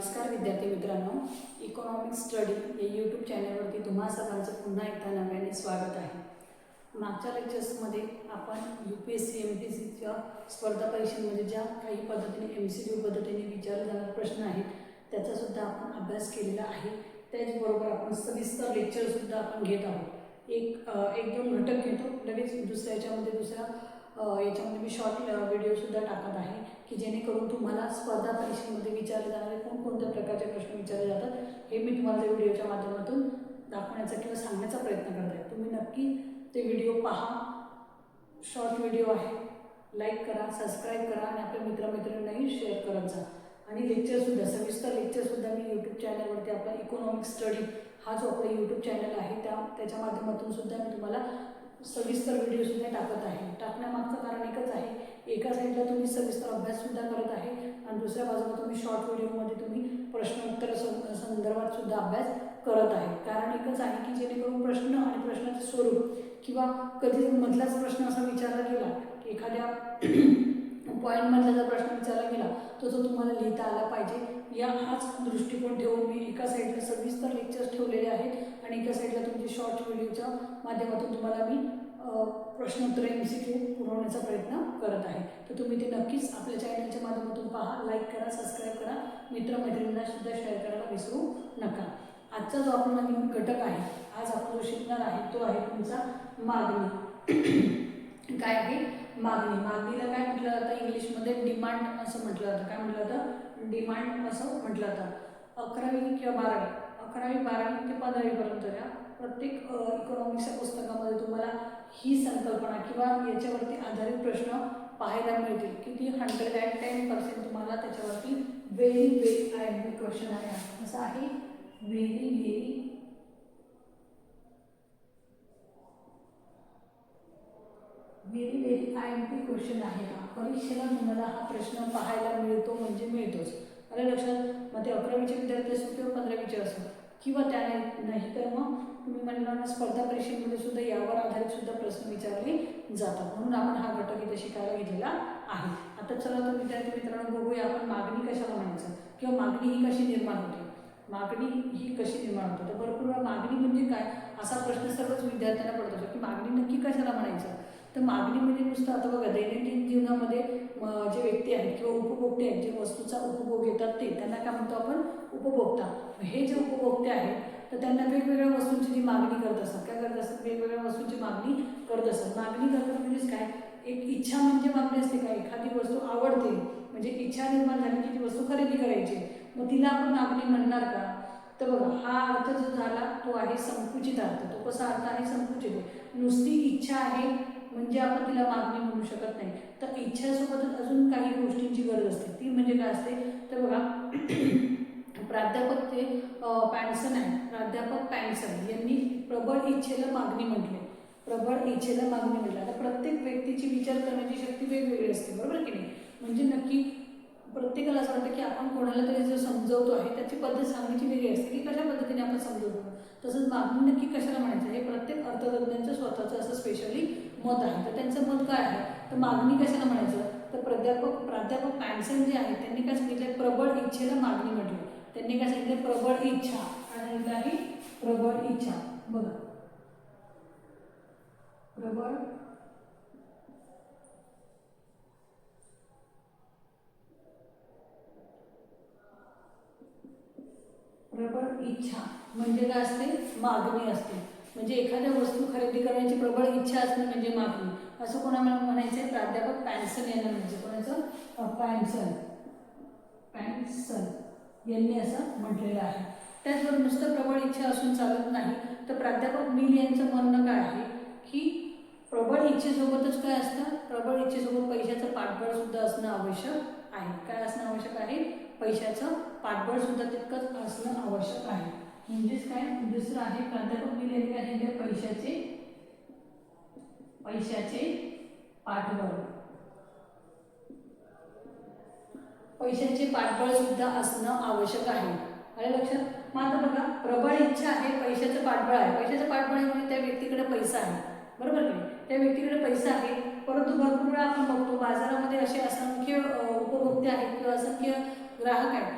नमस्कार विद्यार्थी मित्रांनो इकॉनॉमिक स्टडी या यूट्यूब चॅनलवरती तुम्हा सर्वांचं पुन्हा एकदा नव्याने स्वागत आहे. मागच्या लेक्चर्समध्ये आपण U P S C M P S सीच्या स्पर्धा परीक्षेमध्ये ज्या काही पद्धतीने एम सी क्यू पद्धतीने विचारले जाणारे प्रश्न आहेत त्याचासुद्धा आपण अभ्यास केलेला आहे. त्याचबरोबर आपण सविस्तर लेक्चरसुद्धा आपण घेत आहोत. एक एक दोन घटक घेतो लगेच दुसऱ्या याच्यामध्ये याच्यामध्ये मी शॉर्ट व्हिडिओसुद्धा टाकत आहे की जेणेकरून तुम्हाला स्पर्धा परीक्षेमध्ये विचारले जाणारे कोणकोणत्या प्रकारचे प्रश्न विचारले जातात हे मी तुम्हाला त्या व्हिडिओच्या माध्यमातून दाखवण्याचा किंवा सांगण्याचा प्रयत्न करत आहे. तुम्ही नक्की ते व्हिडिओ पहा. शॉर्ट व्हिडिओ आहे. लाईक करा सबस्क्राईब करा आणि आपल्या मित्रमैत्रिणींनाही शेअर करत जा. आणि लेक्चरसुद्धा सविस्तर लेक्चरसुद्धा मी यूट्यूब चॅनलवरती आपला इकॉनॉमिक स्टडी हा जो आपला यूट्यूब चॅनल आहे त्या त्याच्या माध्यमातून सुद्धा मी तुम्हाला सविस्तर व्हिडिओसुद्धा टाकत आहे. टाकण्यामागचं कारण एकच आहे एका साईडला तुम्ही सविस्तर अभ्याससुद्धा करत आहे आणि दुसऱ्या बाजूला तुम्ही शॉर्ट व्हिडिओमध्ये तुम्ही प्रश्नोत्तर सं संदर्भात सुद्धा अभ्यास करत आहे. कारण एकच आहे की जेणेकरून प्रश्न आणि प्रश्नाचे स्वरूप किंवा कधी मधलाच प्रश्न असा विचारला गेला की एखाद्या पॉईंटमधला जर प्रश्न विचारला गेला तो जो तुम्हाला लिहिता आला पाहिजे या हाच दृष्टिकोन ठेवून मी एका साईडला सविस्तर लेक्चर्स ठेवलेले आहेत. आणि एका साईडला तुमची शॉर्ट व्हिडिओच्या माध्यमातून तुम्हाला मी प्रश्नोत्तर एम सी क्यू पुरवण्याचा प्रयत्न करत आहे. तर तुम्ही ते नक्कीच आपल्या चॅनलच्या माध्यमातून पहा लाईक करा सबस्क्राईब करा. मित्रमैत्रिणींना सुद्धा शेअर करायला विसरू नका. आजचा जो आपण नवीन घटक आहे आज आपण जो शिकणार आहे तो आहे तुमचा मागणी. काय आहे? मागणी. मागणीला काय म्हटलं जातं? इंग्लिशमध्ये डिमांड असं म्हटलं जातं. काय म्हटलं जातं? डिमांड असं म्हटलं जातं. अकरावी किंवा बारावी? अकरावी बारावी ते पंधरावीपर्यंतच्या प्रत्येक इकॉनॉमिक्सच्या पुस्तकामध्ये तुम्हाला ही संकल्पना किंवा याच्यावरती आधारित प्रश्न पाहायला मिळतील. किती हंड्रेड अँड टेन पर्सेंट तुम्हाला त्याच्यावरती very very I M question आहे. असं आहे. Very very very very I M P question आहे हा. परीक्षेला तुम्हाला हा प्रश्न पाहायला मिळतो म्हणजे मिळतोच. अरे लक्षात? मग ते अकरावीचे विद्यार्थी असो किंवा पंधरावीचे असो. किंवा त्या नाही नाही तर मग तुम्ही म्हणणार ना स्पर्धा परीक्षेमध्ये सुद्धा यावर आधारित सुद्धा प्रश्न विचारले जातात. म्हणून आपण हा घटक इथे शिकायला घेतलेला आहे. आता चला तर विद्यार्थी मित्रांनो बघूया आपण मागणी कशाला म्हणायचं किंवा मागणी ही कशी निर्माण होते. मागणी ही कशी निर्माण होते? तर भरपूर वेळा मागणी म्हणजे काय? असा प्रश्न सर्वच विद्यार्थ्यांना पडत असतो की मागणी नक्की कशाला म्हणायचं? तर मागणी म्हणजे नुसतं आता बघा दैनंदिन जीवनामध्ये जे व्यक्ती आहेत किंवा उपभोक्ते आहेत जे वस्तूचा उपभोग घेतात ते त्यांना काय म्हणतो आपण? उपभोक्ता. हे जे उपभोक्ते आहेत तर त्यांना वेगवेगळ्या वस्तूंची जी मागणी करत असतात. काय करत असतात? वेगवेगळ्या वस्तूंची मागणी करत असतात. मागणी करतात म्हणजेच काय? एक इच्छा म्हणजे मागणी असते का? एखादी वस्तू आवडते म्हणजे इच्छा निर्माण झाली की ती वस्तू खरेदी करायची. मग तिला आपण मागणी म्हणणार का? तर बघा हा अर्थ जो झाला तो आहे संकुचित अर्थ. तो कसा अर्थ आहे? संकुचित. आहे नुसती इच्छा आहे म्हणजे आपण तिला मागणी म्हणू शकत नाही. तर इच्छासोबतच अजून काही गोष्टींची गरज असते. ती म्हणजे काय असते? तर बघा प्राध्यापक ते पॅन्सन आहे. प्राध्यापक पॅन्सन यांनी प्रबळ इच्छेला मागणी म्हटली. प्रबळ इच्छेला मागणी म्हटलं. आता प्रत्येक व्यक्तीची विचार करण्याची शक्ती वेगवेगळी असते. बरोबर की नाही? म्हणजे नक्की प्रत्येकाला असं वाटतं की आपण कोणाला तरी जो समजवतो आहे त्याची पद्धत सांगण्याची वेगळी असते. की कशा पद्धतीने आपण समजवतो? तसंच मागणी नक्की कशाला म्हणायचं? हे प्रत्येक अर्थतज्ञांचं स्वतःचं असं स्पेशली मत आहे तर त्यांचं मत काय आहे? तर मागणी कशाला म्हणायचं? तर प्राध्यापक प्राध्यापक पॅन्सन जे आहेत त्यांनी काय सांगितलं? प्रबळ इच्छेला मागणी म्हटली. त्यांनी काय सांगितलं? प्रबळ इच्छा. काय सांगितलं आहे प्रबळ इच्छा. बघा. प्रबळ प्रबळ इच्छा म्हणजे काय असते? मागणी असते. म्हणजे एखाद्या वस्तू खरेदी करण्याची प्रबळ इच्छा असणे म्हणजे मागणी. असं कोणाला म्हणायचं आहे प्राध्यापक पॅन्सन यांना म्हणजे कोणाचं? पॅन्सन. पॅन्सन यांनी असं म्हटलेलं आहे. त्याचबरोबर नुसतं प्रबळ इच्छा असून चालत नाही तर प्राध्यापक मिल यांचं म्हणणं काय आहे? की प्रबळ इच्छेसोबतच काय असतं? प्रबळ इच्छेसोबत पैशाचं पाठबळ सुद्धा असणं आवश्यक आहे. काय असणं आवश्यक आहे? पैशाचं पाठबळ सुद्धा तितकंच असणं आवश्यक आहे. म्हणजेच काय? दुसरं आहे प्राध्यापक दिलेले आहे काय पैशाचे पैशाचे पाठबळ. पैशाचे पाठबळ सुद्धा असणं आवश्यक आहे. आलं लक्षात? मग आता बघा प्रबळ इच्छा आहे पैशाचं पाठबळ आहे. पैशाचं पाठबळ आहे म्हणजे त्या व्यक्तीकडे पैसा आहे. बरोबर की नाही? त्या व्यक्तीकडे पैसा आहे परंतु भरपूर वेळा आपण बघतो बाजारामध्ये असे असंख्य उपभोक्ते आहेत किंवा असंख्य ग्राहक आहेत.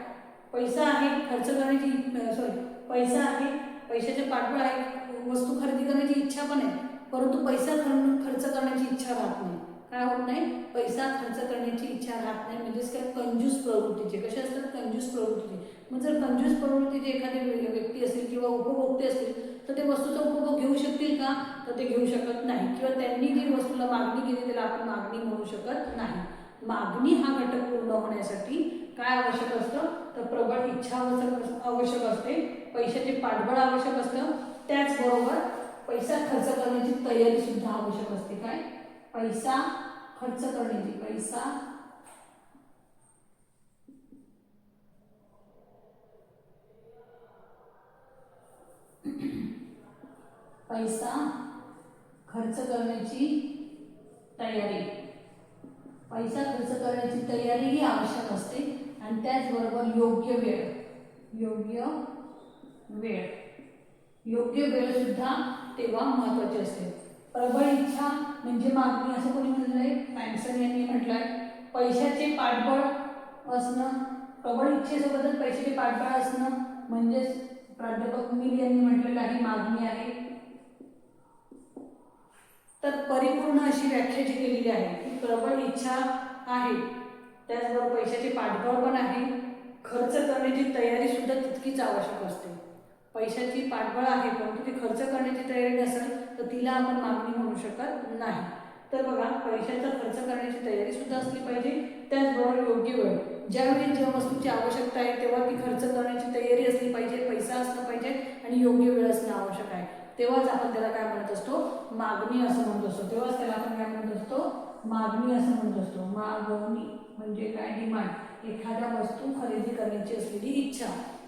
पैसा आहे खर्च करण्याची सॉरी पैसा आहे पैशाचे पाठबळ आहे वस्तू खरेदी करण्याची इच्छा पण आहे परंतु पैसा खर्च करण्याची इच्छा राहत नाही. काय होत नाही? पैसा खर्च करण्याची इच्छा राहत नाही. म्हणजेच काय? कंजूस प्रवृत्तीचे. कसे असतात? कंजूस प्रवृत्तीचे. मग जर कंजूस प्रवृत्तीचे एखादी व्यक्ती असेल किंवा उपभोक्ते असतील तर ते वस्तूचा उपभोग घेऊ शकतील का? तर ते घेऊ शकत नाही. किंवा त्यांनी जी वस्तूला मागणी केली त्याला आपण मागणी म्हणू शकत नाही. मागणी हा घटक पूर्ण होण्यासाठी काय आवश्यक असतं? तर प्रबळ इच्छा आवश्यक आवश्यक असते. पैशाचे पाठबळ आवश्यक असतं. त्याचबरोबर पैसा खर्च करण्याची तयारी सुद्धा आवश्यक असते. काय? पैसा खर्च करण्याची पैसा पैसा खर्च करण्याची तयारी. पैसा खर्च करण्याची तयारी ही आवश्यक असते. आणि त्याचबरोबर योग्य वेळ. योग्य वेळ. योग्य वेळ सुद्धा तेव्हा महत्वाची असते. प्रबळ इच्छा म्हणजे मागणी असं कोणी म्हणलंय मॅन्सन यांनी म्हटलं आहे पैशाचे पाठबळ असणं प्रबळ इच्छेसोबतच पैशाचे पाठबळ असणं म्हणजेच प्राध्यापक मिल यांनी म्हटलेलं आहे मागणी आहे. तर परिपूर्ण अशी व्याख्या जी केलेली आहे की प्रबळ इच्छा आहे. त्याचबरोबर पैशाची पाठबळ पण आहे. खर्च करण्याची तयारी सुद्धा तितकीच आवश्यक असते. पैशाची पाठबळ आहे परंतु ती खर्च करण्याची तयारी नसेल तर तिला आपण मागणी म्हणू शकत नाही. तर बघा पैशाचा खर्च करण्याची तयारी सुद्धा असली पाहिजे. त्याचबरोबर योग्य वेळ. ज्यावेळी ज्या वस्तूची आवश्यकता आहे तेव्हा ती खर्च करण्याची तयारी असली पाहिजे पैसा असला पाहिजे आणि योग्य वेळ असणं आवश्यक आहे. तेव्हाच आपण त्याला काय म्हणत असतो? मागणी असं म्हणत असतो. तेव्हाच त्याला आपण काय म्हणत असतो? मागणी असं म्हणत असतो. मागणी. म्हणजे काय डिमांड? एखाद्या वस्तू खरेदी करण्याची असलेली इच्छा.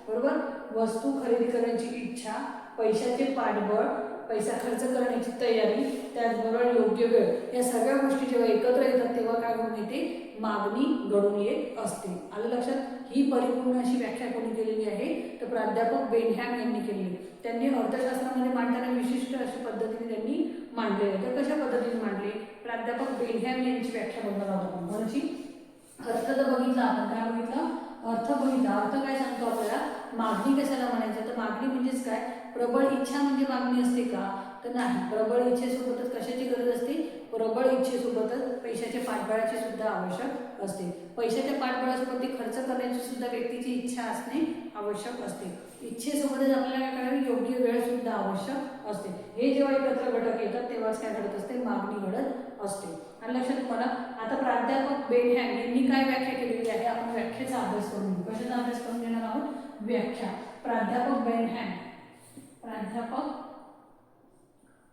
बरोबर? वस्तू खरेदी करण्याची इच्छा पैशाचे पाठबळ पैसा खर्च करण्याची तयारी त्याचबरोबर योग्य वेळ. या सगळ्या गोष्टी जेव्हा एकत्र येतात तेव्हा काय घडून येते? मागणी घडून येत असते. आलं लक्षात? ही परिपूर्ण अशी व्याख्या कोणी केलेली आहे? तर प्राध्यापक बेनहॅम यांनी केलेली. त्यांनी अर्थशास्त्रामध्ये मांडताना विशिष्ट अशा पद्धतीने त्यांनी मांडले तर कशा पद्धतीने मांडले? प्राध्यापक बेनहॅम यांची व्याख्या बघणार आहोत म्हणजे कोणाची अर्थ तर बघितला आपण काय बघितलं? अर्थ बघितला. अर्थ काय सांगतो आपल्याला? मागणी कशाला म्हणायचं? तर मागणी म्हणजेच काय? प्रबळ इच्छा म्हणजे मागणी असते का? तर नाही. प्रबळ इच्छेसोबतच कशाची गरज असते? प्रबळ इच्छेसोबतच पैशाच्या पाठबळाची सुद्धा आवश्यक असते. पैशाच्या पाठबळासोबत ती खर्च करण्याची सुद्धा व्यक्तीची इच्छा असणे आवश्यक असते. इच्छेसोबतच आपल्याला काय करावे? योग्य वेळ सुद्धा आवश्यक असते. हे जेव्हा एकत्र घटक येतात तेव्हाच काय घडत असते? मागणी घडत असते. लक्षात तुम्हाला आता प्राध्यापक बेनहॅम यांनी काय व्याख्या केलेली आहे? आपण व्याख्येचा अभ्यास करून कशाचा अभ्यास करून घेणार आहोत? व्याख्या. प्राध्यापक बेनहॅम प्राध्यापक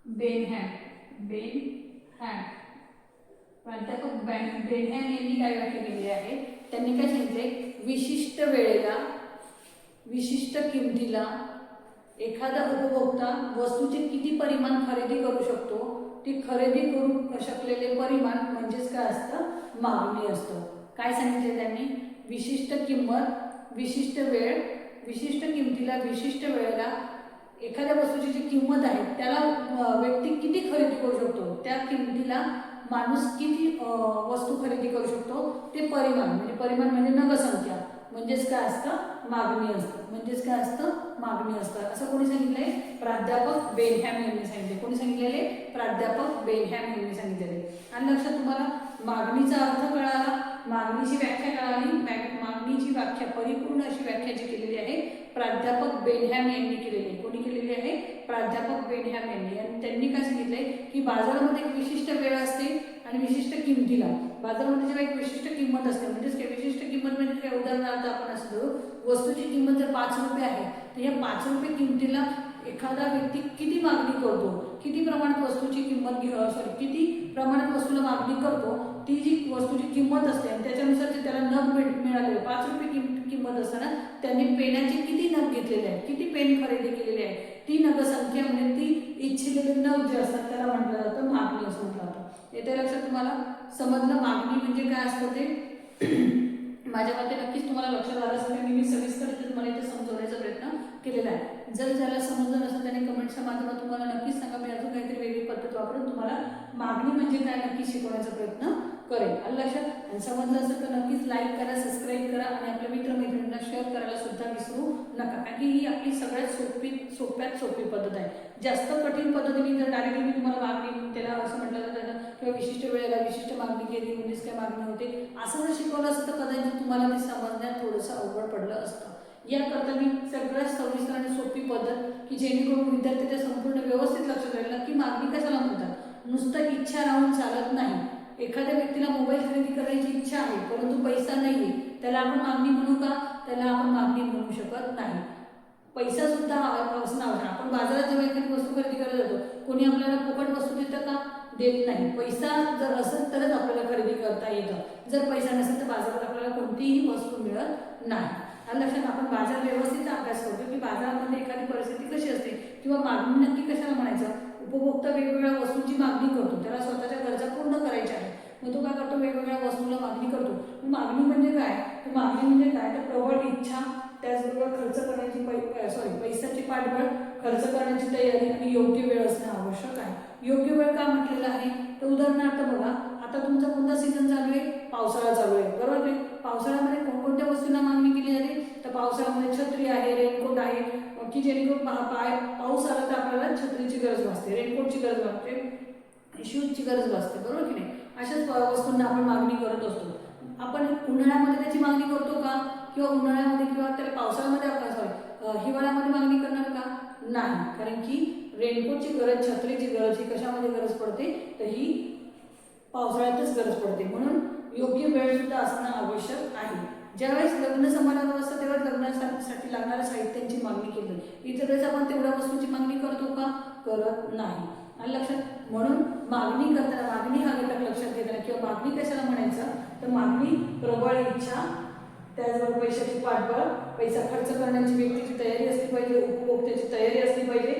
बेनहॅम बेनहॅम प्राध्यापक बॅन बेनहॅम यांनी काय व्याख्या केलेली आहे? त्यांनी काय सांगितले विशिष्ट वेळेला विशिष्ट किमतीला एखादा उपभोक्ता वस्तूचे किती परिमाण खरेदी करू शकतो? ती खरेदी करू शकलेले परिमाण म्हणजेच काय असतं? मागणी असतं. काय सांगितले त्यांनी? विशिष्ट किंमत विशिष्ट वेळ विशिष्ट किमतीला विशिष्ट वेळेला एखाद्या वस्तूची जी किंमत आहे त्याला व्यक्ती किती खरेदी करू शकतो? त्या किमतीला माणूस किती वस्तू खरेदी करू शकतो? ते परिमाण म्हणजे परिमाण म्हणजे नगसंख्या म्हणजेच काय असतं? मागणी असतं. म्हणजेच काय असतं? मागणी असतं. असं कोणी सांगितलंय? प्राध्यापक बेनहॅम यांनी सांगितले कोणी सांगितलेले? प्राध्यापक बेनहॅम यांनी सांगितलेले. आणि लक्षात तुम्हाला मागणीचा अर्थ कळाला मागणीची व्याख्या कळाली मागणीची व्याख्या परिपूर्ण अशी व्याख्या जी केलेली आहे प्राध्यापक बेनहॅम यांनी केलेली. आहे कोणी केलेली आहे? प्राध्यापक बेनहॅम यांनी. आणि त्यांनी काय सांगितलंय? की बाजारामध्ये एक विशिष्ट वेळ असते. आणि विशिष्ट किमतीला. बाजारामध्ये जेव्हा एक विशिष्ट किंमत असते म्हणजेच काय विशिष्ट किंमत म्हणजे काय? उदाहरणार्थ आपण असलो वस्तूची किंमत जर पाच रुपये आहे तर या पाच रुपये किमतीला एखादा व्यक्ती किती मागणी करतो? किती प्रमाणात वस्तूची किंमत सॉरी किती प्रमाणात वस्तूला मागणी करतो? ती जी वस्तूची किंमत असते आणि त्याच्यानुसार जे त्याला नग मिळ मिळाले पाच रुपये किम किंमत असताना त्यांनी पेनाचे किती नग घेतलेले आहेत? किती पेन खरेदी केलेले आहे ती नगसंख्या म्हणजे ती इच्छिलेले नग जे असतात त्याला म्हटलं जातं मागणी असं म्हटलं जातं. येते लक्षात तुम्हाला? समजलं मागणी म्हणजे काय असतं ते? माझ्या मते नक्कीच तुम्हाला लक्षात आलं असेल मी मी सविस्तर तुम्हाला इथे समजवण्याचा प्रयत्न केलेला आहे. जर ज्याला समजलं नसेल त्याने कमेंटच्या माध्यमातून तुम्हाला नक्कीच सांगा. मी अजून काहीतरी वेगळी पद्धत वापरून तुम्हाला मागणी म्हणजे काय नक्की शिकवण्याचा प्रयत्न करेल. आणि लक्षात आणि समजलं असेल तर नक्कीच लाईक करा सबस्क्राईब करा आणि आपल्या मित्रमैत्रिणींना शेअर करायला सुद्धा विसरू नका. कारण की ही आपली सगळ्यात सोपी सोप्यात सोपी पद्धत आहे. जास्त कठीण पद्धतीने जर डायरेक्टली मी तुम्हाला मागणी त्याला असं म्हटलं जातं किंवा विशिष्ट वेळेला विशिष्ट मागणी केली म्हणजेच काय मागणी होते असं जर शिकवलं असतं तर कदाचित तुम्हाला ते समजण्यात थोडंसं अवघड पडलं असतं. याकरता मी सगळ्यात सविस्तर आणि सोपी पद्धत की जेणेकरून विद्यार्थी त्या संपूर्ण व्यवस्थित लक्षात राहील नक्की मागणी कशाला म्हणतात? नुसतं इच्छा राहून चालत नाही. एखाद्या व्यक्तीला मोबाईल खरेदी करायची इच्छा आहे परंतु पैसा नाही आहे त्याला आपण मागणी म्हणू का? त्याला आपण मागणी म्हणू शकत नाही. पैसा सुद्धा हवा असणं आवश्यक आपण बाजारात जेव्हा एखादी वस्तू खरेदी करायला जातो कोणी आपल्याला फुकट वस्तू देतं का? देत नाही. पैसा जर असेल तरच आपल्याला खरेदी करता येतं. जर पैसा नसेल तर बाजारात आपल्याला कोणतीही वस्तू मिळत नाही. आणि लक्षात आपण बाजार व्यवस्थित अभ्यास करतो की बाजारामध्ये एखादी परिस्थिती कशी असते किंवा मागणी नक्की कशाला म्हणायचं? उपभोक्ता वेगवेगळ्या वस्तूंची मागणी करतो. त्याला स्वतःच्या गरजा पूर्ण करायच्या आहेत. मग तो काय करतो? वेगवेगळ्या वस्तूला मागणी करतो. मागणी म्हणजे काय? तर मागणी म्हणजे काय? तर प्रबळ इच्छा त्याचबरोबर खर्च करण्याची पै सॉरी पैशाची पाठबळ खर्च करण्याची तयारी आणि योग्य वेळ असणे आवश्यक आहे. योग्य वेळ का म्हटलेलं आहे? तर उदाहरणार्थ बघा आता तुमचा कोणता सीझन चालू आहे? पावसाळा चालू आहे. बरोबर आहे पावसाळ्यामध्ये कोणकोणत्या वस्तूंना मागणी केली जाते? तर पावसाळ्यामध्ये छत्री आहे रेनकोट आहे. की जेणेकरून पाय पाऊस आला तर आपल्याला छत्रीची गरज भासते रेनकोटची गरज भासते शूजची गरज भासते. बरोबर की नाही? अशाच वस्तूंना आपण मागणी करत असतो. आपण उन्हाळ्यामध्ये त्याची मागणी करतो का? किंवा उन्हाळ्यामध्ये किंवा त्याला पावसाळ्यामध्ये आपण सॉरी हिवाळ्यामध्ये मागणी करणार का? नाही. कारण की रेनकोटची गरज छत्रीची गरज ही कशामध्ये गरज पडते? तर ही पावसाळ्यातच गरज पडते. म्हणून योग्य वेळ सुद्धा असणं आवश्यक आहे. ज्यावेळेस लग्न समारंभ असतं तेव्हा लग्नासाठी लागणाऱ्या साहित्यांची मागणी केली इतर वेळेस आपण तेवढ्या वस्तूंची मागणी करतो का? करत नाही. लक्षात म्हणून मागणी करताना मागणी हा घटक लक्षात घेताना किंवा मागणी कशाला म्हणायचं तर मागणी प्रबळ इच्छा त्याचबरोबर पैशाची पाठबळ पैसा खर्च करण्याची व्यक्तीची तयारी असली पाहिजे उपभोक्त्याची तयारी असली पाहिजे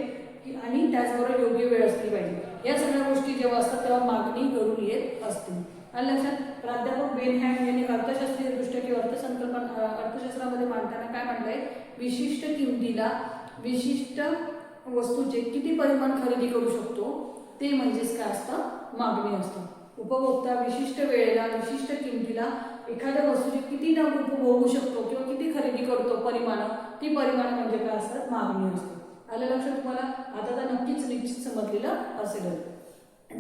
की आणि त्याचबरोबर योग्य वेळ असली पाहिजे. या सगळ्या गोष्टी जेव्हा असतात तेव्हा मागणी घडून येत असते. आणि लक्षात प्राध्यापक बेनहॅम यांनी अर्थशास्त्रीय दृष्ट्या किंवा अर्थसंकल्पना अर्थशास्त्रामध्ये मांडताना काय म्हणलंय विशिष्ट किमतीला विशिष्ट वस्तूचे किती परिमाण खरेदी करू शकतो ते म्हणजेच काय असतं? मागणी असतं. उपभोक्ता विशिष्ट वेळेला विशिष्ट किमतीला एखाद्या वस्तूची किती ना उपभोगू शकतो किंवा किती खरेदी करतो परिमाण ती परिमाण म्हणजे काय असतात मागणी असते. आलं लक्षात तुम्हाला? आता तर नक्कीच निश्चित समजलेलं असेल.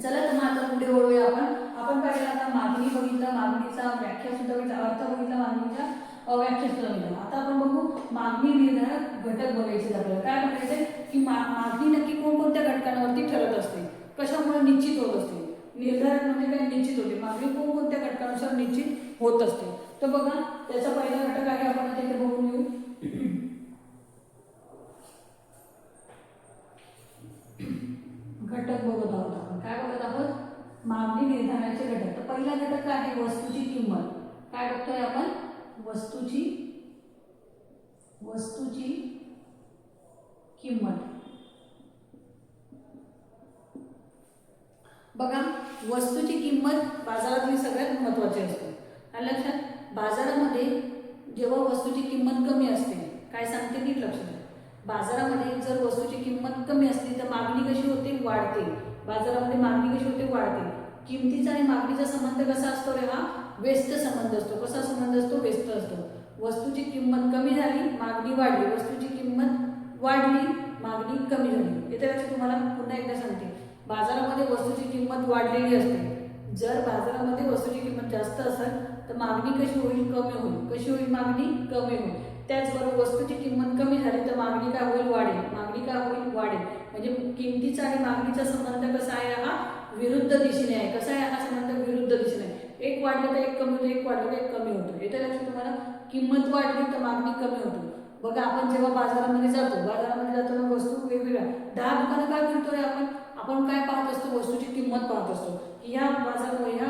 चला तर मग आता पुढे वळूया आपण. आपण पाहिलं आता मागणी बघितलं मागणीचा व्याख्या सुद्धा बघितला अर्थ बघितला मागणीचा व्याख्या सुद्धा बघितला आता आपण बघू मागणी निर्धारक घटक बघायचे आपल्याला. काय बघायचंय की मागणी नक्की कोणकोणत्या घटकांवरती ठरत असते? कशामुळे निश्चित होत असते? निर्धारक म्हणजे काय? निश्चित होते. मागणी कोणकोणत्या घटकानुसार निश्चित होत असते. तर बघा त्याचा पहिला घटक आहे आपण आता इथे बघून घेऊ. घटक बघत आहोत आपण. काय बघत आहोत? मागणी निर्धारणाचे घटक. तर पहिला घटक काय आहे? वस्तूची किंमत. काय बघतोय आपण? वस्तूची वस्तूची किंमत. बघा वस्तूची किंमत बाजारात ही सगळ्यात महत्वाची असते. आणि लक्षात बाजारामध्ये जेव्हा वस्तूची किंमत कमी असते काय सांगते नीट लक्षात द्या. बाजारामध्ये जर वस्तूची किंमत कमी असली तर मागणी कशी होते? वाढते. बाजारामध्ये मागणी कशी होते? वाढते. किमतीचा आणि मागणीचा संबंध कसा असतो रे हा? व्यस्त संबंध असतो. कसा संबंध असतो? व्यस्त असतो. वस्तूची किंमत कमी झाली मागणी वाढली. वस्तूची किंमत वाढली मागणी कमी झाली. येत्या लक्षात तुम्हाला पुन्हा एकदा सांगते. बाजारामध्ये वस्तूची किंमत वाढलेली असते. जर बाजारामध्ये वस्तूची किंमत जास्त असेल तर मागणी कशी होईल? कमी होईल. कशी होईल मागणी? कमी होईल. त्याचबरोबर वस्तूची किंमत कमी झाली तर मागणी काय होईल? वाढेल. मागणी काय होईल? वाढेल. म्हणजे किमतीचा आणि मागणीचा संबंध कसा आहे हा? विरुद्ध दिशेने आहे. कसा आहे हा संबंध? विरुद्ध दिशेने आहे. एक वाढलं तर एक कमी होतं एक वाढलं तर एक कमी होतं. येतं लक्षात तुम्हाला किंमत वाढली तर मागणी कमी होतो. बघा आपण जेव्हा बाजारामध्ये जातो बाजारामध्ये जाताना वस्तू वेगवेगळ्या. दहा दुकानं काय करतो रे आपण? आपण काय पाहत असतो? वस्तूची किंमत पाहत असतो. की ह्या बाजार ह्या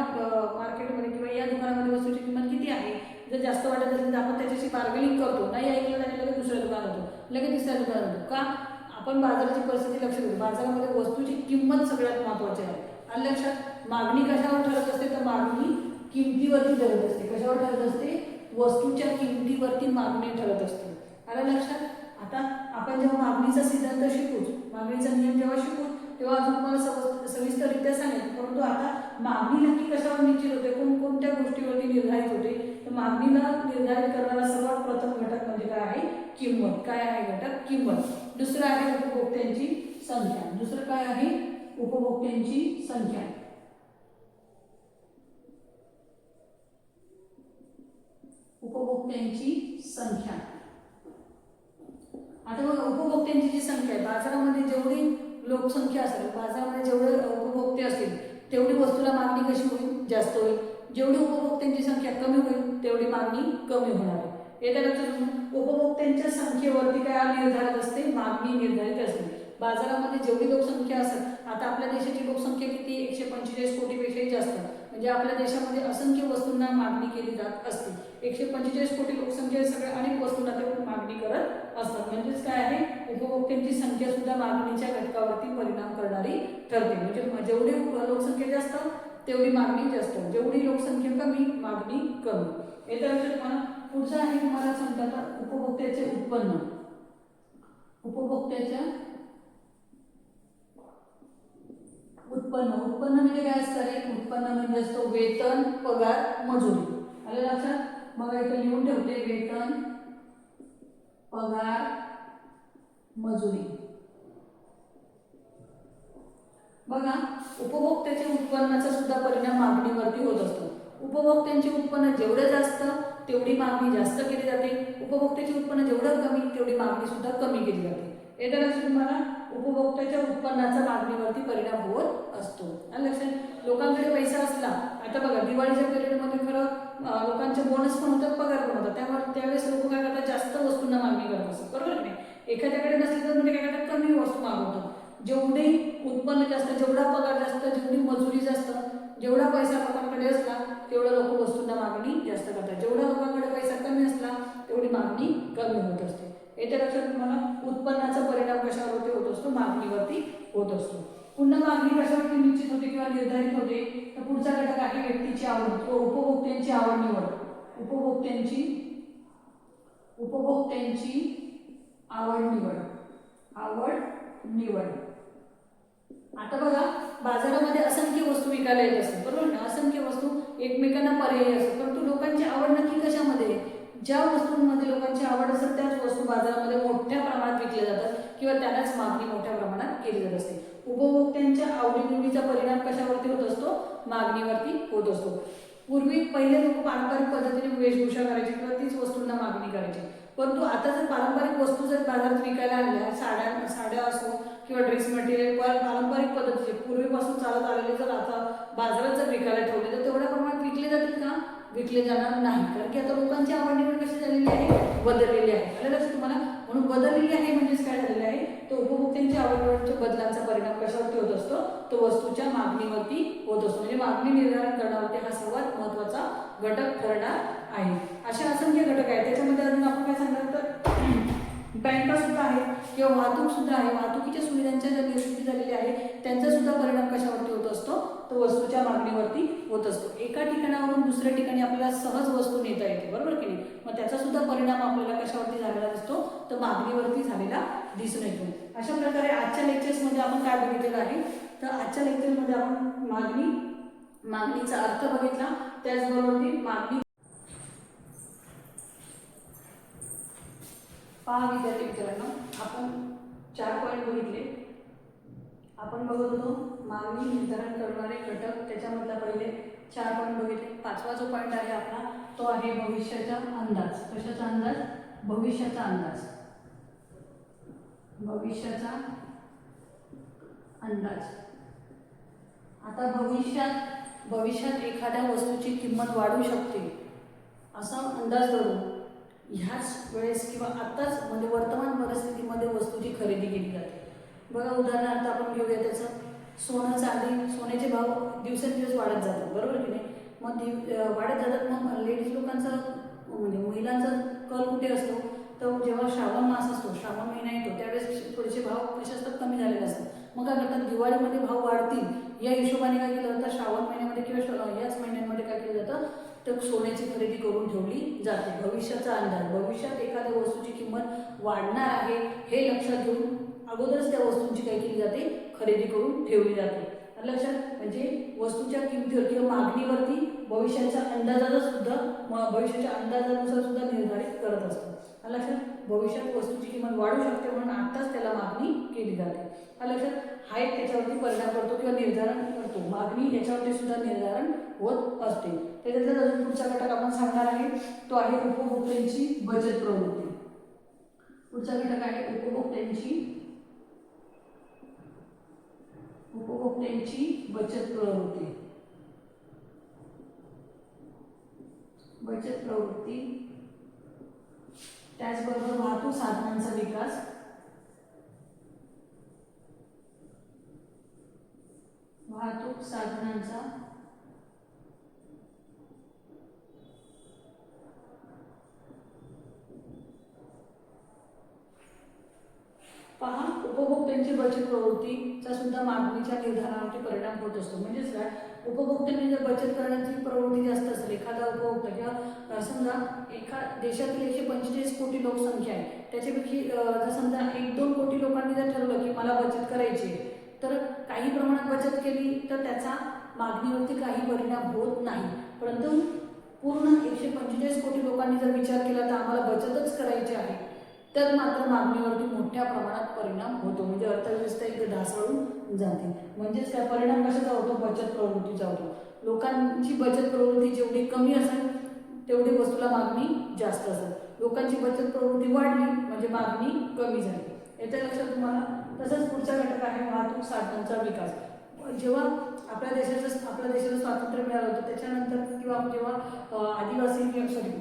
मार्केटमध्ये किंवा या दुकानामध्ये वस्तूची किंमत किती आहे? जर जास्त वाटत असेल तर आपण त्याच्याशी बार्गेनिंग करतो. नाही ऐकलं नाही लगेच दुसऱ्या दुकानात होतो. लगेच तिसऱ्या दुकानात होतो. का? आपण बाजाराची परिस्थिती लक्ष देतो. बाजारामध्ये वस्तूची किंमत सगळ्यात महत्त्वाची आहे. आणि लक्षात मागणी कशावर ठरत असते? तर मागणी किमतीवरती ठरत असते. कशावर ठरत असते? वस्तूच्या किमतीवरती मागणी ठरत असते. आलं लक्षात? आता आपण जेव्हा मागणीचा सिद्धांत शिकूच मागणीचा नियम जेव्हा शिकू तेव्हा अजून तुम्हाला सव- सविस्तररित्या सांगेल परंतु आता मागणी नक्की कशावर निश्चित होते? कोण निर्धारित करणारा सर्वात प्रथम घटक म्हणजे काय आहे? किंमत. काय आहे घटक? किंमत. दुसरं आहे उपभोक्त्यांची संख्या. दुसरं काय आहे? उपभोक्त्यांची संख्या. उपभोक्त्यांची संख्या. आता बघा उपभोक्त्यांची जी संख्या आहे बाजारामध्ये जेवढी लोकसंख्या असेल बाजारामध्ये जेवढे उपभोक्ते असतील तेवढी वस्तूला मागणी कशी होईल? जास्त होईल. जेवढी उपभोक्त्यांची संख्या कमी होईल तेवढी मागणी कमी होणार आहे. येत्या लक्षात उपभोक्त्यांच्या संख्येवरती काय निर्धारित असते? मागणी निर्धारित असते. बाजारामध्ये जेवढी लोकसंख्या असेल आता आपल्या देशाची लोकसंख्या किती? एकशे पंचेचाळीस कोटीपेक्षाही जास्त. म्हणजे आपल्या देशामध्ये असंख्य वस्तूंना मागणी केली जात असते. एकशे पंचेचाळीस कोटी लोकसंख्या सगळ्या अनेक वस्तूंना ते मागणी करत असतात. म्हणजेच काय आहे? उपभोक्त्यांची संख्या सुद्धा मागणीच्या घटकावरती परिणाम करणारी ठरते. म्हणजे जेवढी लोकसंख्या जास्त तेवढी मागणी जास्त. जेवढी लोकसंख्या कमी मागणी कमी. येत्या लक्षात पुढचं आहे तुम्हाला सांगतात उपभोक्त्याचे उत्पन्न. उपभोक्त्याच्या उत्पन्न. उत्पन्न म्हणजे काय असतं रे? उत्पन्न म्हणजे असतो वेतन पगार मजुरी. आलं लक्षात? मग इथे लिहून ठेवते वेतन पगार मजुरी. बघा उपभोक्त्याच्या उत्पन्नाचा सुद्धा परिणाम मागणीवरती होत असतो. उपभोक्त्यांचे उत्पन्न जेवढं जास्त तेवढी मागणी जास्त केली जाते. उपभोक्त्याचे उत्पन्न जेवढं कमी तेवढी मागणी सुद्धा कमी केली जाते. येत्या लक्षात तुम्हाला उपभोक्त्याच्या उत्पन्नाचा मागणीवरती परिणाम होत असतो. आणि लक्षात. लोकांकडे पैसा असला आता बघा दिवाळीच्या पिरियडमध्ये खरं लोकांचे बोनस पण होतात पगार पण होतात. त्यामुळे त्यावेळेस लोक काय करतात जास्त वस्तूंना मागणी करत असतात. बरोबर नाही? एखाद्याकडे नसली तर म्हणजे काय करतात? कमी वस्तू मागवतात. जेवढे उत्पन्न जास्त जेवढा पगार जास्त जेवढी मजुरी जास्त जेवढा पैसा लोकांकडे असला तेवढं लोक वस्तूंना मागणी जास्त करतात. जेवढा लोकांकडे पैसा कमी असला तेवढी मागणी कमी होत असते. येत्या लक्षात तुम्हाला उत्पन्नाचा परिणाम कशावरती होत असतो? मागणीवरती होत असतो. पुन्हा मागणी कशावरती निश्चित होते किंवा निर्धारित होते तर पुढचा घटक आहे व्यक्तीची आवड किंवा उपभोक्त्यांची आवड निवड उपभोक्त्यांची उपभोक्त्यांची आवड निवड आवड निवड आता बघा बाजारामध्ये असंख्य वस्तू विकायला येत असतात बरोबर ना? असंख्य वस्तू एकमेकांना पर्यायी असतात. परंतु लोकांची आवड नक्की कशामध्ये? ज्या वस्तूंमध्ये लोकांची आवड असतात त्याच वस्तू बाजारामध्ये मोठ्या प्रमाणात विकल्या जातात किंवा त्यांनाच मागणी मोठ्या प्रमाणात केली जात असते. उपभोक्त्यांच्या आवडीनिवडीचा परिणाम कशावरती होत असतो? मागणीवरती होत असतो. पूर्वी पहिले लोक पारंपरिक पद्धतीने वेशभूषा करायची किंवा तीच वस्तूंना मागणी करायची. परंतु आता जर पारंपरिक वस्तू जर बाजारात विकायला आणल्या साड्या साड्या असो किंवा ड्रेस मटेरियल पारंपरिक पद्धतीचे पूर्वीपासून चालत आलेले जर आता बाजारात जर विकायला ठेवले तर तेवढ्या प्रमाणात विकले जातील का? विकले जाणार नाही. कारण की आता लोकांची आवड निवड कशी झालेली आहे? बदललेली आहे. आलं लक्षात तुम्हाला? म्हणून बदललेली आहे म्हणजेच काय झालेलं आहे? तो उपभोक्त्यांची आवड बदलांचा परिणाम कशावरती होत असतो? तो वस्तूच्या मागणीवरती होत असतो. म्हणजे मागणी निर्धारण करण्यावरती हा सर्वात महत्त्वाचा घटक ठरणार आहे. असे असंख्य घटक आहेत. त्याच्यामध्ये अजून आपण काय सांगणार तर बँका सुद्धा आहेत किंवा वाहतूक सुद्धा आहे. वाहतुकीच्या सुविधांच्या ज्या निर्मिती झालेल्या आहे त्यांचा सुद्धा परिणाम कशावरती होत असतो? तो वस्तूच्या मागणीवरती होत असतो. एका ठिकाणावरून दुसऱ्या ठिकाणी आपल्याला सहज वस्तू नेता येते. बरोबर की नाही? मग त्याचा सुद्धा परिणाम आपल्याला कशावरती झालेला दिसतो? तर मागणीवरती झालेला दिसून येतो. अशा प्रकारे आजच्या लेक्चर्समध्ये आपण काय बघितलेलं आहे? तर आजच्या लेक्चरमध्ये आपण मागणी मागणीचा अर्थ बघितला. त्याचबरोबर ती मागणी पहा विद्यार्थी मित्रांनो आपण चार पॉईंट बघितले. आपण बघत होतो मागणी निर्धारण करणारे घटक त्याच्यामधला पहिले चार पॉईंट बघितले. पाचवा जो पॉईंट आहे आपला तो आहे भविष्याचा अंदाज. कशाचा अंदाज? भविष्याचा अंदाज. भविष्याचा अंदाज. आता भविष्यात भविष्यात एखाद्या वस्तूची किंमत वाढू शकते असा अंदाज धरून ह्याच वेळेस किंवा आत्ताच म्हणजे वर्तमान परिस्थितीमध्ये वस्तूची खरेदी केली जाते. बघा उदाहरणार्थ आपण घेऊया त्याचं. सोनं चांदी सोन्याचे भाव दिवसेंदिवस वाढत जातात बरोबर की नाही? मग दिव वाढत जातात मग लेडीज लोकांचा म्हणजे महिलांचा कल कुठे असतो तर जेव्हा श्रावण मास असतो श्रावण महिना येतो त्यावेळेस थोडेसे भाव कसे असतात कमी झालेले असतात मग काय करतात? दिवाळीमध्ये भाव वाढतील. या हिशोबाने काय केलं जातं? श्रावण महिन्यामध्ये किंवा याच महिन्यांमध्ये काय केलं जातं? तर सोन्याची खरेदी करून ठेवली जाते. भविष्याचा अंदाज. भविष्यात एखाद्या वस्तूची किंमत वाढणार आहे हे लक्षात घेऊन अगोदरच त्या वस्तूंची काय केली जाते? खरेदी करून ठेवली जाते. लक्षात म्हणजे वस्तूच्या किमतीवर किंवा मागणीवरती भविष्याच्या अंदाजाचा सुद्धा भविष्याच्या अंदाजानुसार सुद्धा निर्धारित करत असतो. लक्षात भविष्यात वस्तूची किंमत वाढू शकते म्हणून आत्ताच त्याला मागणी केली जाते. आलं लक्षात हा एक त्याच्यावरती परिणाम करतो किंवा निर्धारण करतो. मागणी याच्यावरती सुद्धा निर्धारण होत असते. त्याच्यातला अजून पुढचा घटक आपण सांगणार आहे तो आहे उपभोक्त्यांची बचत प्रवृत्ती. पुढचा घटक आहे उपभोक्त्यांची उपभोक्त्यांची बचत प्रवृत्ती. बचत प्रवृत्ती. त्याचबरोबर वाहतूक साधनांचा विकास. वाहतूक साधनांचा पहा उपभोक्त्यांची बचत प्रवृत्तीचा सुद्धा मागणीच्या निर्धारावरती परिणाम होत असतो. म्हणजेच काय उपभोक्त्यांनी जर बचत करण्याची प्रवृत्ती जास्त असेल एखादा उपभोक्ता किंवा समजा एका देशातील एकशे पंचेचाळीस कोटी लोकसंख्या आहे त्याच्यापैकी जर समजा एक दोन कोटी लोकांनी जर ठरवलं की मला बचत करायची आहे तर काही प्रमाणात बचत केली तर त्याचा मागणीवरती काही परिणाम होत नाही. परंतु पूर्ण एकशे पंचेचाळीस कोटी लोकांनी जर विचार केला तर आम्हाला बचतच करायची आहे. तर मात्र मागणीवरती मोठ्या प्रमाणात परिणाम होतो. म्हणजे अर्थव्यवस्था एक ढासळून जाते. म्हणजेच काय? परिणाम कशाचा होतो? बचत प्रवृत्तीचा होतो. लोकांची बचत प्रवृत्ती जेवढी कमी असेल तेवढी वस्तूला मागणी जास्त असेल. लोकांची बचत प्रवृत्ती वाढली म्हणजे मागणी कमी झाली. याच्या लक्षात तुम्हाला? तसंच पुढचा घटक आहे वाहतूक साधनांचा विकास. जेव्हा आपल्या देशाचं आपल्या देशाला स्वातंत्र्य मिळालं होतं त्याच्यानंतर किंवा जेव्हा आदिवासी सॉरी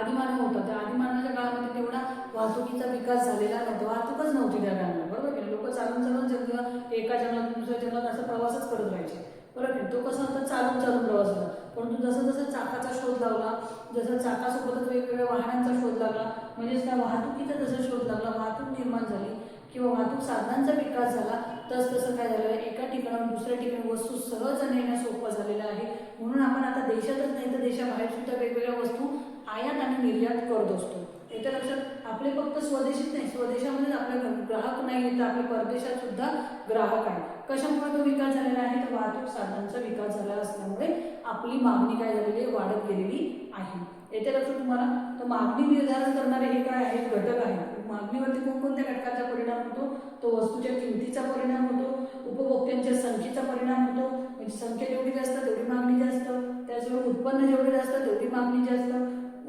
आदिमानव होता त्या आदिमानवाच्या काळामध्ये तेवढा वाहतुकीचा विकास झालेला नव्हता. वाहतूकच नव्हती त्या काळामध्ये बरोबर की लोक चालून चालून जंगल एका जंगलात दुसऱ्या जंगलात असं प्रवासच करत राहायचे. बरोबर की तो कसा होता? चालून चालून प्रवास होता. परंतु जसं जसं चाकाचा शोध लावला जसं चाकासोबतच वेगवेगळ्या वाहनांचा शोध लागला म्हणजेच त्या वाहतुकीचा जसा शोध लागला वाहतूक निर्माण झाली किंवा वाहतूक साधनांचा विकास झाला तस तसं काय झालं? एका ठिकाणाहून दुसऱ्या ठिकाणी वस्तू सहज नेणं सोपं झालेलं आहे. म्हणून आपण आता देशातच नाही तर देशाबाहेर सुद्धा वेगवेगळ्या वस्तू आयात आणि निर्यात करत असतो. याच्या लक्षात आपले फक्त स्वदेशीच नाही स्वदेशामध्येच आपले ग्राहक नाही तर आपल्या परदेशात सुद्धा ग्राहक आहे. कशामुळे तो विकास झालेला आहे? तर वाहतूक साधनांचा विकास झाला असल्यामुळे आपली मागणी काय झालेली आहे? वाढत गेलेली आहे. याच्या लक्षात तुम्हाला? तर मागणी निर्धारण करणारे हे काय आहेत? घटक आहेत. मागणीवरती कोणकोणत्या घटकाचा परिणाम होतो? तो वस्तूच्या किमतीचा परिणाम होतो उपभोक्त्यांच्या संख्येचा परिणाम होतो. म्हणजे संख्या जेवढी जास्त तेवढी मागणी जास्त. त्याचबरोबर उत्पन्न जेवढे जास्त तेवढी मागणी जास्त.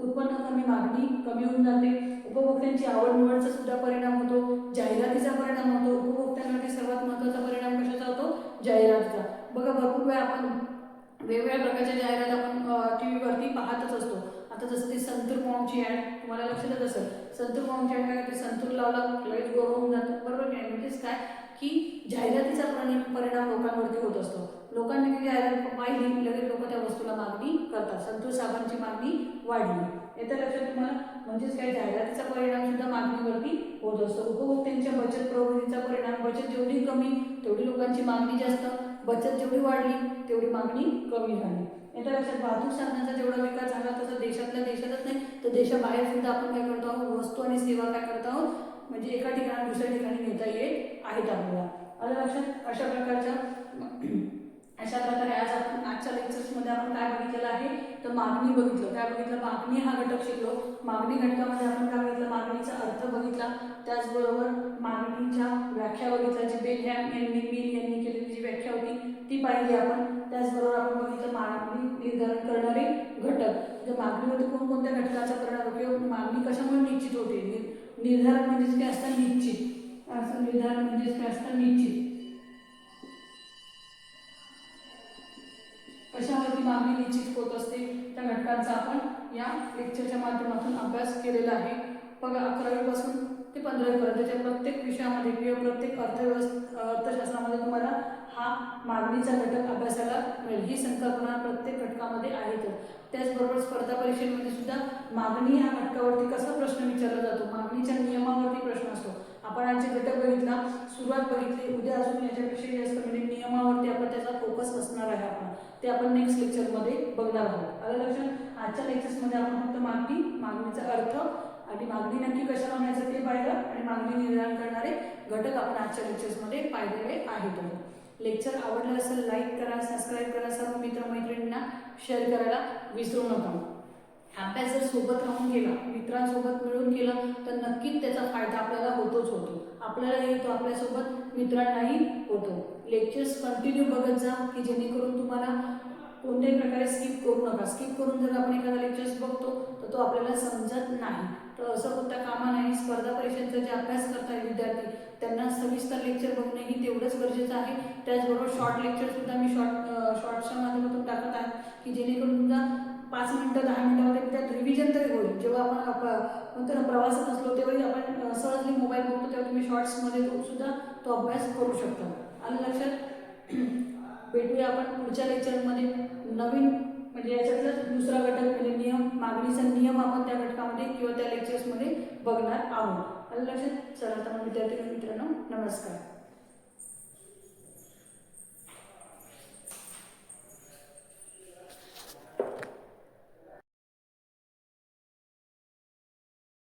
उत्पन्न कमी मागणी कमी होऊन जाते. उपभोक्त्यांची आवड निवडचा सुद्धा परिणाम होतो. जाहिरातीचा परिणाम होतो. उपभोक्त्यांसाठी सर्वात महत्त्वाचा परिणाम कशाचा होतो? जाहिरातीचा. बघा भरपूर वेळा आपण वेगवेगळ्या प्रकारच्या जाहिरात आपण टी व्हीवरती पाहतच असतो. आता जसं ती संतूर फॉर्मची ॲड तुम्हाला लक्षात येत असेल. संतूर मॉमची ॲड काय संतूर लावला लगेच गोर होऊन जातो. बरोबर की म्हणजेच काय? की जाहिरातीचा परिणाम परिणाम लोकांवरती होत असतो. लोकांनी ती जाहिरात पाहिली लगेच लोक त्या वस्तूला मागणी करतात. संतूर साबणची मागणी वाढली. येत्या लक्षात तुम्हाला? म्हणजेच काय? जाहिरातीचा परिणाम सुद्धा मागणीवरती होत असतो. उपभोक्त्यांच्या बचत प्रवृत्तीचा परिणाम बचत जेवढी कमी तेवढी लोकांची मागणी जास्त. बचत जेवढी वाढली तेवढी मागणी कमी झाली. येतं लक्षात वाहतूक साधनांचा जेवढा विकास झाला तसं देशातल्या देशातच नाही तर देशाबाहेर सुद्धा आपण काय करतो आहोत? वस्तू आणि सेवा काय करत आहोत? म्हणजे एका ठिकाणी दुसऱ्या ठिकाणी नेता येत आहेत आपल्याला. आलं लक्षात? अशा प्रकारच्या अशा प्रकारे आज आपण आजच्या लेक्चर्समध्ये आपण काय बघितलेलं आहे? तर मागणी बघितलं. काय बघितलं? मागणी हा घटक शिकलो. मागणी घटकामध्ये आपण काय बघितलं? मागणीचा अर्थ बघितला. त्याचबरोबर मागणीच्या व्याख्या बघितल्या जी बेल यांनी मिल यांनी केलेली व्याख्या होती. ती पाहिली आपण. त्याचबरोबर आपण बघितलं मागणी निर्धारण करणारे घटक. म्हणजे तर मागणीमध्ये कोणकोणत्या घटकाचा परिणाम होतो? किंवा मागणी कशामुळे निश्चित होते? निर्धारण म्हणजेच काय असतं? निश्चित. असं निर्धारण म्हणजेच काय असतं? निश्चित. कशावरती मागणी निश्चित होत असते? त्या घटकांचा आपण या लेक्चरच्या माध्यमातून अभ्यास केलेला आहे. बघा अकरावीपासून ते पंधरावीपर्यंतच्या प्रत्येक विषयामध्ये किंवा प्रत्येक अर्थव्यवस्था अर्थशास्त्रामध्ये तुम्हाला हा मागणीचा घटक अभ्यासाला मिळेल. ही संकल्पना प्रत्येक घटकामध्ये आहेच त्याचबरोबर स्पर्धा परीक्षेमध्ये सुद्धा मागणी ह्या घटकावरती कसा प्रश्न विचारला जातो? मागणीच्या नियमावरती प्रश्न असतो. आपण आजचे घटक बघितला सुरुवात बघितली उद्या अजून याच्यापेक्षा जास्त म्हणजे नियमावरती आपण त्याचा फोकस असणार आहे आपण. ते आपण नेक्स्ट लेक्चरमध्ये बघणार आहोत. आलं लक्षात? आजच्या लेक्चर्समध्ये आपण फक्त मागणी मागणीचा अर्थ आणि मागणी नक्की कशाला म्हणायचं ते पाहिलं आणि मागणी निर्धारण करणारे घटक आपण आजच्या लेक्चर्समध्ये पाहिलेले आहेत. लेक्चर आवडलं असेल लाईक करा सबस्क्राईब करा सर्व मित्रमैत्रिणींना शेअर करायला विसरू नका. अभ्यास जर सोबत राहून केला मित्रांसोबत मिळून केला तर नक्कीच त्याचा फायदा आपल्याला होतोच होतो. आपल्यालाही तो आपल्यासोबत मित्रांनाही होतो. लेक्चर्स कंटिन्यू बघत जा की जेणेकरून तुम्हाला कोणत्याही प्रकारे स्किप करू नका. स्किप करून जर आपण एखादा तो आपल्याला समजत नाही. तर असं होता कामा नाही स्पर्धा परीक्षांचा जे अभ्यास करतात विद्यार्थी त्यांना सविस्तर लेक्चर बघणे ही तेवढंच गरजेचं आहे. त्याचबरोबर शॉर्ट लेक्चर सुद्धा मी शॉर्ट शॉर्ट्सच्या माध्यमातून टाकत आहे की जेणेकरून तुमचा पाच मिनटं दहा मिनटामध्ये त्यात रिव्हिजन तरी होईल. जेव्हा आपण आप- म्हणतो ना प्रवासात असलो तेव्हाही आपण सहजली मोबाईल बघतो तेव्हा तुम्ही शॉर्ट्समध्ये सुद्धा तो अभ्यास करू शकता. आलं लक्षात भेटूया आपण पुढच्या लेक्चरमध्ये नवीन म्हणजे याच्यातलं दुसरा घटक म्हणजे नियम मागणीचा नियम आपण त्या घटकामध्ये किंवा त्या लेक्चर्समध्ये बघणार आहोत. आलं लक्षात? चला तर विद्यार्थी मित्रांनो नमस्कार.